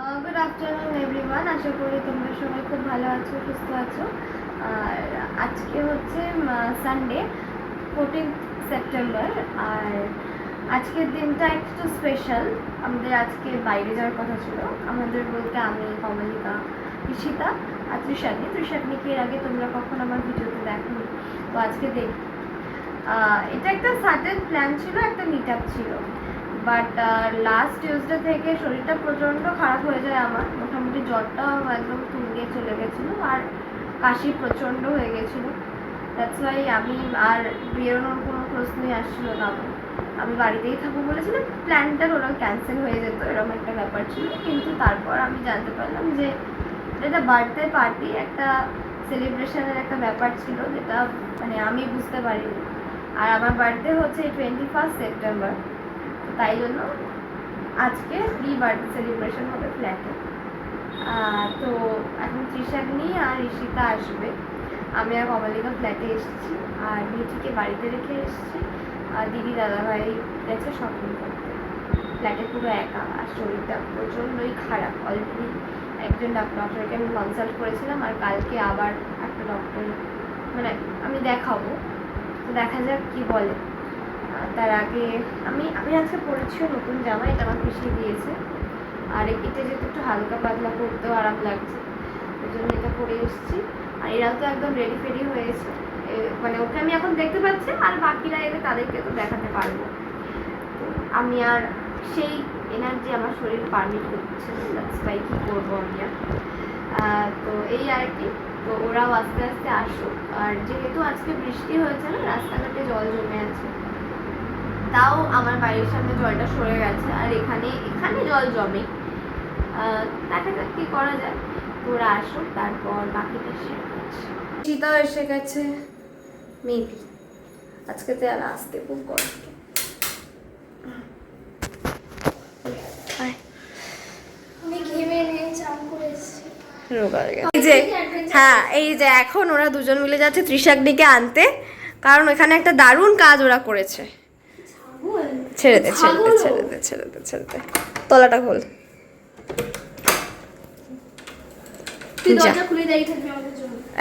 Good afternoon everyone আশা করি তোমরা সবাই খুব ভালো আছো, সুস্থ আছো। আর আজকে হচ্ছে সানডে ফোরটিন সেপ্টেম্বর আর আজকের দিনটা একটু স্পেশাল আমাদের আজকে বাইরে যাওয়ার কথা ছিল। আমাদের বলতে আমি, কমলিকা, ঈশিতা আর ত্রিশাগ্নি ত্রিশাগ্নিকে এর আগে তোমরা কখন আমার ভিডিওতে দেখোনি। তো আজকে দেখ। এটা একটা সাডেন প্ল্যান ছিল, একটা মিট আপ ছিল। বাট লাস্ট টিউসডে থেকে শরীরটা প্রচণ্ড খারাপ হয়ে যায় আমার। মোটামুটি জ্বরটাও একদম তুঙ্গে চলে গেছিল আর কাশি প্রচণ্ড হয়ে গেছিল। দ্যাটস ওয়াই আমি আর বেরোনোর কোনো প্রশ্নই আসছিল না। আমার। আমি বাড়িতেই থাকব বলেছিলাম প্ল্যানটা ওরা ক্যান্সেল হয়ে যেত, এরকম একটা ব্যাপার ছিল। কিন্তু তারপর আমি জানতে পারলাম যে এটা বার্থডে পার্টি একটা সেলিব্রেশনের একটা ব্যাপার ছিল যেটা মানে আমি বুঝতে পারিনি। আর আমার বার্থডে হচ্ছে টোয়েন্টি ফার্স্ট সেপ্টেম্বর তাই জন্য আজকে প্রি বার্থডে সেলিব্রেশন হবে ফ্ল্যাটে। তো এখন ত্রিশাগ্নি আর ঈশিতা আসবে। আমি আর কমলিকা ফ্ল্যাটে এসেছি আর মিঠিকে বাড়িতে রেখে এসেছি। আর দিদি দাদাভাই গেছে শপিং করতে। ফ্ল্যাটে পুরো একা আর শরীরটা প্রচণ্ডই খারাপ। অলরেডি একজন ডক্টরকে আমি কনসাল্ট করেছিলাম আর কালকে আবার একটা ডক্টর মানে আমি দেখাবো। তো দেখা যাক কি বলে। তার আগে আমি আমি আজকে পরেছিও নতুন জামা, এটা আমার পিসি দিয়েছে। আর এটা যেহেতু একটু হালকা পাতলা করতেও আরাম লাগছে ওই জন্য এটা পরে এসেছি। আর এরা তো একদম রেডি ফেডি হয়েছে মানে ওকে আমি এখন দেখতে পাচ্ছি, আর বাকিরা এলে তাদেরকে তো দেখাতে পারব। আমি আর সেই এনার্জি আমার শরীর পারমিট করছে তাই কী করব আমি আর। তো এই আর কি, তো ওরাও আস্তে আস্তে আসুক। আর যেহেতু আজকে বৃষ্টি হয়েছে না, রাস্তাঘাটে জল জমে আছে তাও আমার বাড়ির সামনে জলটা সরে গেছে আর এখানে এখানে জল জমে। দেখা যাক কি করা যায়? তো ওরা আসুক তারপর বাকিটা শেয়ার করছি। শীতাও এসে গেছে। মেবি। আজকে তো আর আসতে খুব কষ্ট। হয়ে। এই যে হ্যাঁ এই যে এখন ওরা দুজন মিলে যাচ্ছে ত্রিশাগ্নিকে আনতে। কারণ ওখানে একটা দারুণ কাজ ওরা করেছে। ছেড়ে দে ছেড়ে দে ছেড়ে দে ছেড়ে দে ছেড়ে দে। তলাটা খোল।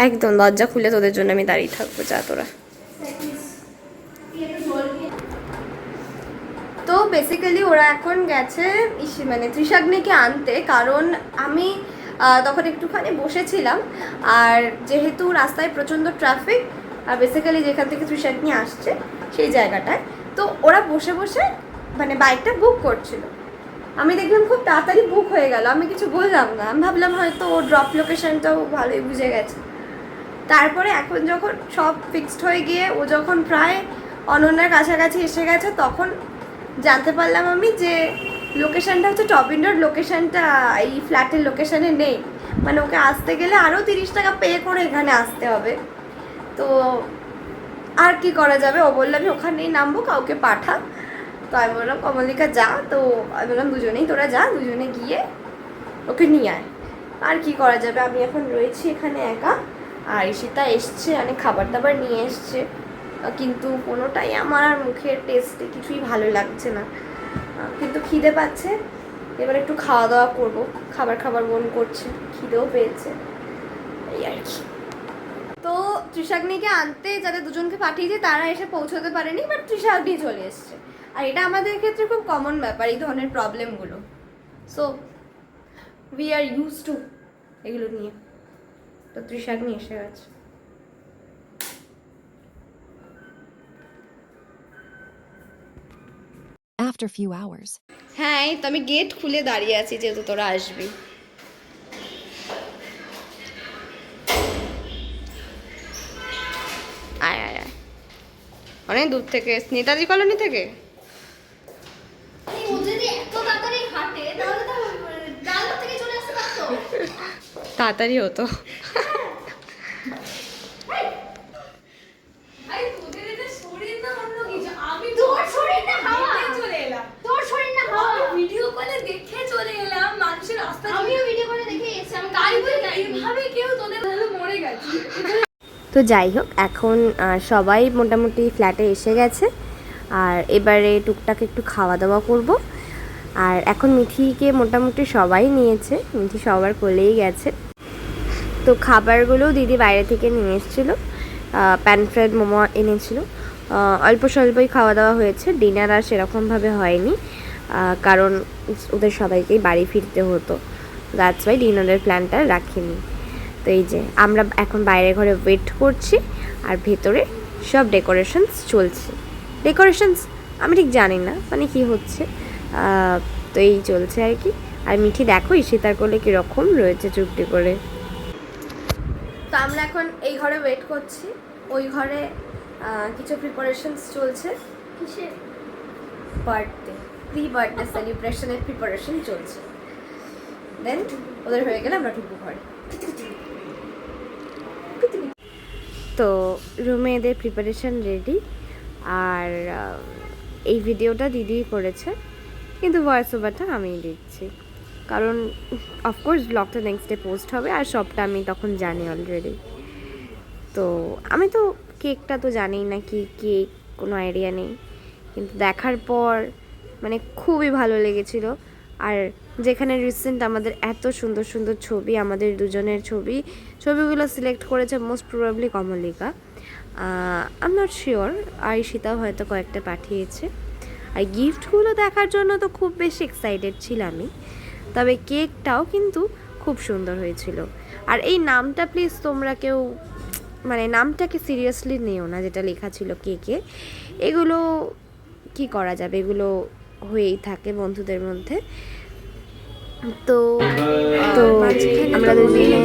একদম দরজা খুলে তোদের জন্য আমি দাঁড়িয়ে থাকব যা তোরা। তো বেসিক্যালি ওরা এখন গেছে মানে ত্রিশাগ্নিকে আনতে। কারণ আমি তখন একটুখানি বসেছিলাম। আর যেহেতু রাস্তায় প্রচণ্ড ট্রাফিক আর বেসিক্যালি যেখান থেকে ত্রিশাগ্নি আসছে সেই জায়গাটায়। তো ওরা বসে বসে মানে বাইকটা বুক করছিল। আমি দেখলাম খুব তাড়াতাড়ি বুক হয়ে গেল, আমি কিছু বললাম না। আমি ভাবলাম হয়তো ও ড্রপ লোকেশনটাও ভালোই বুঝে গেছে। তারপরে এখন যখন সব ফিক্সড হয়ে গিয়ে ও যখন প্রায় অনন্যার কাছাকাছি এসে গেছে, তখন জানতে পারলাম আমি যে লোকেশনটা হচ্ছে টপ ইন্ডোর লোকেশনটা এই ফ্ল্যাটের লোকেশানে নেই। মানে ওকে আসতে গেলে আরও তিরিশ টাকা পে করে এখানে আসতে হবে। তো আর কি করা যাবে? ও বলল, আমি ওখানেই নামবো, কাউকে পাঠা তো আমি বললাম, কমলিকা, যা। তো আমি বললাম, দুজনেই তোরা যা, দুজনে গিয়ে ওকে নিয়ে আয়। আর কি করা যাবে? আমি এখন রয়েছি এখানে একা। আর ঈশিতা এসছে, অনেক খাবার দাবার নিয়ে এসছে। কিন্তু কোনোটাই আমার আর মুখের টেস্টে কিছুই ভালো লাগছে না। কিন্তু খিদে পাচ্ছে। এবার একটু খাওয়া দাওয়া করব। খাবার খাবার মন করছে, খিদেও পেয়েছে। এই আর কি। তো ত্রিশাগ্নিকে আনতে যাদের দুজনকে পাঠিয়েছে তারা এসে পৌঁছতে পারেনি বাট ত্রিশাগ্নি চলে এসছে। আর এটা আমাদের ক্ষেত্রে খুব কমন ব্যাপার এই ধরনের প্রবলেমগুলো so we are use to এগুলো নিয়ে। তো ত্রিশাগ্নি এসে গেছে। After few hours. হ্যাঁ এই তো আমি গেট খুলে দাঁড়িয়ে আছি যেহেতু তোরা আসবি আয় আয় আয় অনেক দূর থেকে নেতাজি কলোনি থেকে? এত তাড়াতাড়ি হতো আরে তোদের এটা শরীর না অন্য কিছু আমি তোর শরীর না হাওয়া। হেঁটে চলে এলাম তোর শরীর না হাওয়া আমি ভিডিও কলে দেখে চলে এলাম মানুষের রাস্তা আমিও ভিডিও করে দেখে এসেছি আমি তাই গাড়ি বলে বলে এইভাবে কেউ তোদের তাহলে মরে গেছে তো যাই হোক, এখন সবাই মোটামুটি ফ্ল্যাটে এসে গেছে। আর এবারে টুকটাক একটু খাওয়া দাওয়া করব। আর এখন মিঠিকে মোটামুটি সবাই নিয়েছে। মিঠি সবার কোলেই গেছে। তো খাবারগুলো দিদি বাইরে থেকে নিয়ে এসেছিল। প্যান ফ্রাইড মোমো এনেছিল। অল্প স্বল্পই খাওয়া দাওয়া হয়েছে। ডিনার আর সেরকমভাবে হয়নি। কারণ ওদের সবাইকেই বাড়ি ফিরতে হতো। দ্যাটস ওয়াই ডিনারের প্ল্যানটা রাখিনি। তো এই যে আমরা এখন বাইরে ঘরে ওয়েট করছি আর ভেতরে সব ডেকোরেশনস চলছে। ডেকোরেশনস আমি ঠিক জানি না মানে কি হচ্ছে? তো এই চলছে আর কি। আর মিঠি দেখো, ঈশিতার কোলে কীরকম রয়েছে চুপটি করে। তো আমরা এখন এই ঘরে ওয়েট করছি। ওই ঘরে কিছু প্রিপারেশনস চলছে। কিসে বার্থডে প্রি বার্থডে সেলিব্রেশনের প্রিপারেশন চলছে। দেন ওদের হয়ে গেলে আমরা ঢুকবো ঘরে। তো রুমে এদের প্রিপারেশন রেডি আর এই ভিডিওটা দিদি করেছে, কিন্তু ভয়েস ওভারটা আমিই দিচ্ছি। কারণ অফকোর্স ব্লগটা নেক্সট ডে পোস্ট হবে, আর সবটা আমি তখন জানি অলরেডি তো, আমি তো কেকটা তো জানিই না কি কেক কোনো আইডিয়া নেই। কিন্তু দেখার পর মানে খুবই ভালো লেগেছিল। আর যেখানে রিসেন্ট আমাদের এত সুন্দর সুন্দর ছবি, আমাদের দুজনের ছবি, ছবিগুলো সিলেক্ট করেছে most probably Kamalika. I not sure আর সীতাও হয়তো কয়েকটা পাঠিয়েছে। আর গিফটগুলো দেখার জন্য তো খুব বেশি এক্সাইটেড ছিলামই তবে কেকটাও কিন্তু খুব সুন্দর হয়েছিল। আর এই নামটা প্লিজ তোমরা কেউ মানে নামটাকে সিরিয়াসলি নিও না, যেটা লেখা ছিল কেকে এগুলো কি করা যাবে? এগুলো হয়েই থাকে বন্ধুদের মধ্যে। তো তো আমরা দুজনে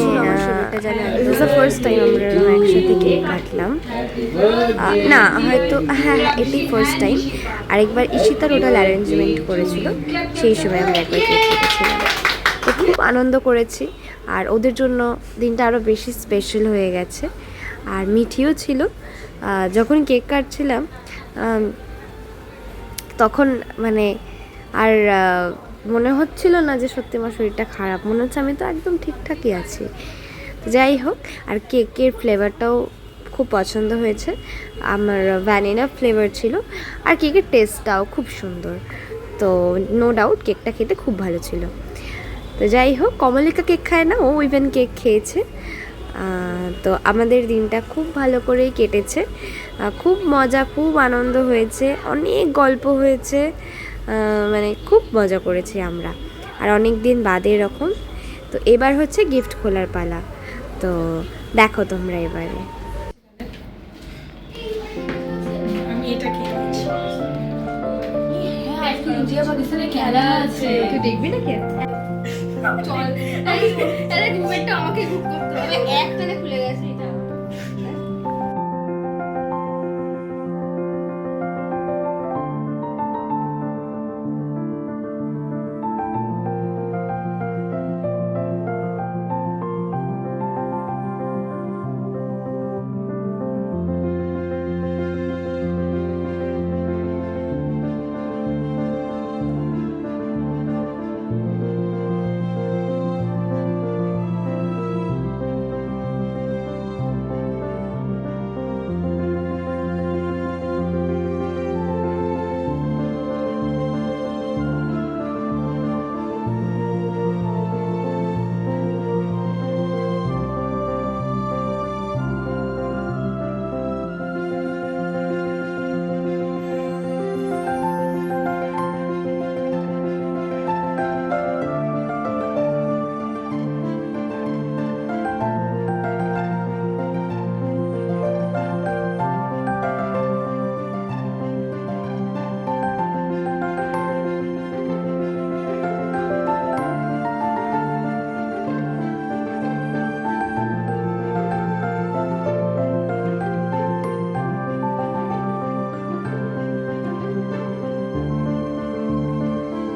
ফার্স্ট টাইম আমরা একসাথে কেক কাটলাম। না, হয়তো হ্যাঁ হ্যাঁ এটাই ফার্স্ট টাইম আরেকবার ঈশিতা টোটাল অ্যারেঞ্জমেন্ট করেছিল, সেই সময় আমরা একবার কেক কেটেছিলাম খুব আনন্দ করেছি, আর ওদের জন্য দিনটা আরও বেশি স্পেশাল হয়ে গেছে। আর মিঠিও ছিল যখন কেক কাটছিলাম তখন মানে আর মনে হচ্ছিল না যে সত্যি আমার শরীরটা খারাপ। মনে হচ্ছে আমি তো একদম ঠিকঠাকই আছি। যাই হোক, আর কেকের ফ্লেভারটাও খুব পছন্দ হয়েছে। আমার ভ্যানিলা ফ্লেভার ছিল। আর কেকের টেস্টটাও খুব সুন্দর। তো নো ডাউট কেকটা খেতে খুব ভালো ছিল। তো যাই হোক, কমলিকা কেক খায় না? ও ইভেন কেক খেয়েছে। তো আমাদের দিনটা খুব ভালো করেই কেটেছে। খুব মজা, খুব আনন্দ হয়েছে। অনেক গল্প হয়েছে। মানে খুব মজা করেছি আমরা। আর অনেক দিন বাদে এরকম। তো এবার হচ্ছে গিফট খোলার পালা। তো দেখো তোমরা এবারে। আমি এটা খেয়ে নিচ্ছি আজকে ইন্ডিয়া পাকিস্তানের খেলা আছে। দেখবি না চল। আমাকে ঘুম করতে হবে। একটানে খুলে গেছে।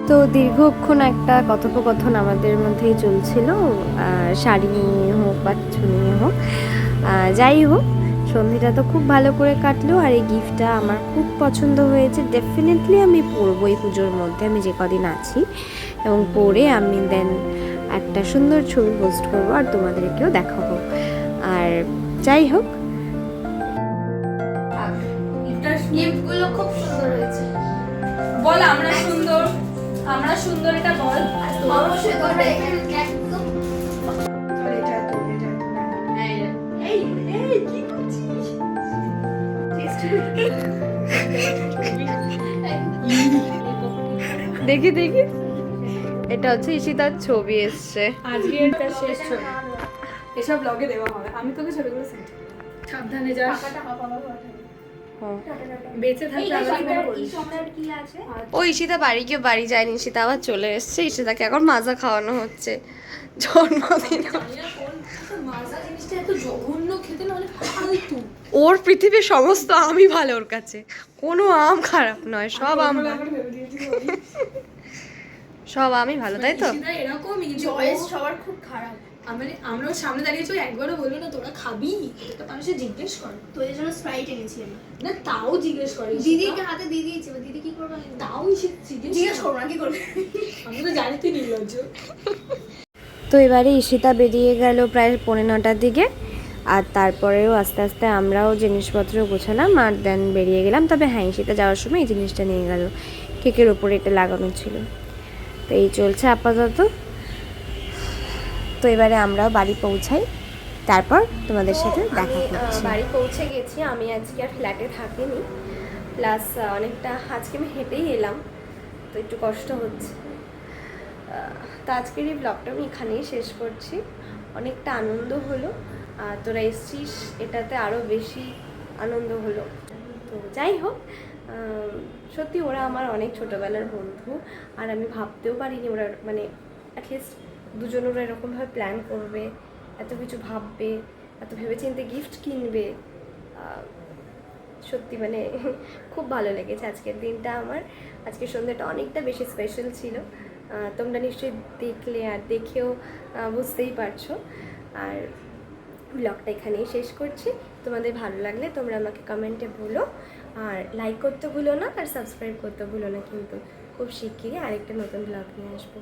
তো দীর্ঘক্ষণ একটা কথোপকথন আমাদের মধ্যেই চলছিল শাড়ি নিয়ে হোক বা কিছু নিয়ে হোক। যাই হোক, সন্ধিটা তো খুব ভালো করে কাটলো আর এই গিফটটা আমার খুব পছন্দ হয়েছে। ডেফিনেটলি আমি পরবো এই পুজোর মধ্যে, আমি যে কদিন আছি। এবং পরে আমি দেন একটা সুন্দর ছবি পোস্ট করব আর তোমাদেরকেও দেখাবো। আর যাই হোক। গিফট খুব সুন্দর হয়েছে। বল, আমরা সুন্দর। আমরা সুন্দর এটা বল অবশ্যই তোমরা এখানে একদম দেখি দেখি। এটা হচ্ছে ঈশিতার ছবি এসছে। আজকে এটা শেষ ছবি। এসব ব্লগে দেওয়া হবে। আমি তোকে ছবিগুলো সেন্ড সাবধানে যাস। ও ঈশিতা বাড়ি গিয়ে বাড়ি যায়নি ঈশিতা আবার চলে এসছে ঈশিতাকে এখন মাজা খাওয়ানো হচ্ছে। জন্মদিন। মানে ওর পৃথিবীর সমস্ত আমই ভালো ওর কাছে। কোনো আম খারাপ নয় সব আম সব আমই ভালো তাই তো? ও- সবার খুব খারাপ। মানে আমরা ওর সামনে দাঁড়িয়েছি একবারও বলল না তোরা খাবি? এটা মানুষে জিজ্ঞেস করে। তো এই জন্য স্প্রাইট এনেছি আমি না তাও জিজ্ঞেস করে দিদিকে হাতে দিয়ে দিয়েছি দিদি কি করবে তাও জিজ্ঞেস জিজ্ঞেস করব না কি করবে? আমি তো জানি তুই নির্লজ্জ। তো এবারে ঈশিতা বেরিয়ে গেল প্রায় পৌনে নটার দিকে আর তারপরেও আস্তে আস্তে আমরাও জিনিসপত্র গোছালাম আর দেন বেরিয়ে গেলাম। তবে হ্যাঁ ঈশিতা যাওয়ার সময় এই জিনিসটা নিয়ে গেল কেকের ওপরে এটা লাগানো ছিল। তো এই চলছে আপাতত। তো এবারে আমরাও বাড়ি পৌঁছাই। তারপর তোমাদের সাথে দেখা করছি। বাড়ি পৌঁছে গেছি। আমি আজকে আর ফ্ল্যাটে থাকিনি। প্লাস অনেকটা আজকে আমি হেঁটেই এলাম। তো একটু কষ্ট হচ্ছে। তো আজকের এই ব্লগটা আমি এখানেই শেষ করছি। অনেকটা আনন্দ হলো। আর তোরা এসছিস এটাতে আরও বেশি আনন্দ হলো। তো যাই হোক সত্যি ওরা আমার অনেক ছোটোবেলার বন্ধু। আর আমি ভাবতেও পারিনি ওরা মানে অ্যাটলিস্ট দুজন ওরা এরকমভাবে প্ল্যান করবে, এত কিছু ভাববে, এত ভেবেচিন্তে গিফট কিনবে সত্যি মানে খুব ভালো লেগেছে আজকের দিনটা আমার। আজকের সন্ধ্যাটা অনেকটা বেশি স্পেশাল ছিল। তোমরা নিশ্চয়ই দেখলে আর দেখেও বুঝতেই পারছ। আর ব্লগটা এখানেই শেষ করছি। তোমাদের ভালো লাগলে তোমরা আমাকে কমেন্টে বলো। আর লাইক করতে ভুলো না, আর সাবস্ক্রাইব করতে ভুলো না কিন্তু। খুব শিগগিরই আরেকটা নতুন ব্লগ নিয়ে আসব।